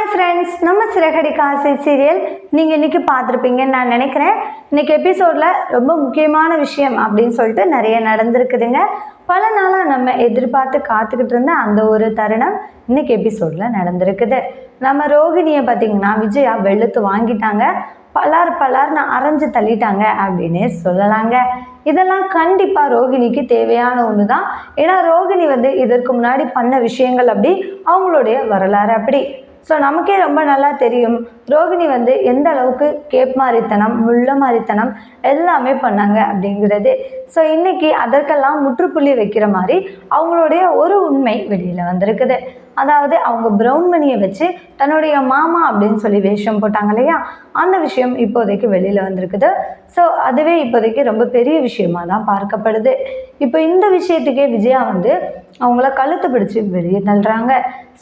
Hi friends நம்ம சிறகடி Kashi serial நீங்கள் இன்றைக்கி பார்த்துருப்பீங்கன்னு நான் நினைக்கிறேன். இன்றைக்கி எபிசோடில் ரொம்ப முக்கியமான விஷயம் அப்படின்னு சொல்லிட்டு நிறைய நடந்திருக்குதுங்க. பல நாளாக நம்ம எதிர்பார்த்து காத்துக்கிட்டு இருந்த அந்த ஒரு தருணம் இன்னைக்கு எபிசோடில் நடந்திருக்குது. நம்ம ரோகிணியை பார்த்திங்கன்னா விஜயா வெளுத்து வாங்கிட்டாங்க. பலார் பலார்னு அரைஞ்சு தள்ளிட்டாங்க அப்படின்னு சொல்லலாங்க. இதெல்லாம் கண்டிப்பாக ரோகிணிக்கு தேவையான ஒன்று தான் ஏன்னா ரோகிணி வந்து இதற்கு முன்னாடி பண்ண விஷயங்கள் அப்படி அவங்களுடைய வரலாறு அப்படி. ஸோ நமக்கே ரொம்ப நல்லா தெரியும் ரோகிணி வந்து எந்த அளவுக்கு கேப் மாதிரித்தனம் முள்ள மாதிரித்தனம் எல்லாமே பண்ணாங்க அப்படிங்கிறது. ஸோ இன்றைக்கி அதற்கெல்லாம் முற்றுப்புள்ளி வைக்கிற மாதிரி அவங்களுடைய ஒரு உண்மை வெளியில் வந்திருக்குது. அதாவது அவங்க ப்ரௌன் மணியை வச்சு தன்னுடைய மாமா அப்படின்னு சொல்லி வேஷம் போட்டாங்க இல்லையா? அந்த விஷயம் இப்போதைக்கு வெளியில் வந்திருக்குது. ஸோ அதுவே இப்போதைக்கு ரொம்ப பெரிய விஷயமா தான் பார்க்கப்படுது. இப்போ இந்த விஷயத்துக்கே விஜயா வந்து அவங்கள கழுத்து பிடிச்சி வெளியே தள்ளுறாங்க.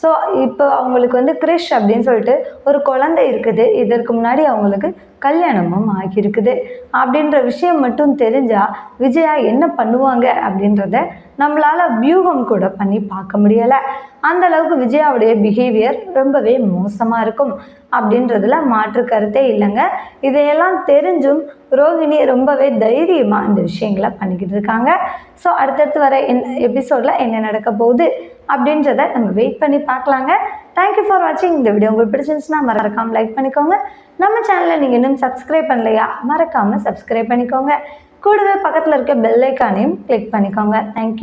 ஸோ இப்போ அவங்களுக்கு வந்து கிரிஷ் அப்படின்னு சொல்லிட்டு ஒரு குழந்தை இருக்குது. இதற்கு முன்னாடி அவங்களுக்கு கல்யாணமும் ஆகியிருக்குது. அப்படின்ற விஷயம் மட்டும் தெரிஞ்சால் விஜயா என்ன பண்ணுவாங்க அப்படின்றத நம்மளால் வியூகம் கூட பண்ணி பார்க்க முடியலை. அந்த அளவுக்கு விஜயாவுடைய பிஹேவியர் ரொம்பவே மோசமாக இருக்கும். அப்படின்றதுல மாற்று கருத்தே இல்லைங்க. இதையெல்லாம் தெரிஞ்சும் ரோஹிணி ரொம்பவே தைரியமாக இந்த விஷயங்களை பண்ணிக்கிட்டு இருக்காங்க. ஸோ அடுத்தடுத்து வர என் எபிசோடில் என்ன நடக்க போகுது? அப்படின்றத நம்ம வெயிட் பண்ணி பார்க்கலாங்க. தேங்க்யூ ஃபார் வாட்சிங் இந்த வீடியோ உங்களுக்கு பிடிச்சிருந்துச்சுன்னா மறக்காமல் லைக் பண்ணிக்கோங்க. நம்ம சேனலை நீங்கள் இன்னும் சப்ஸ்கிரைப் பண்ணலையா மறக்காமல் சப்ஸ்கிரைப் பண்ணிக்கோங்க. கூடவே பக்கத்தில் இருக்க பெல் ஐக்கானையும் கிளிக் பண்ணிக்கோங்க. தேங்க்யூ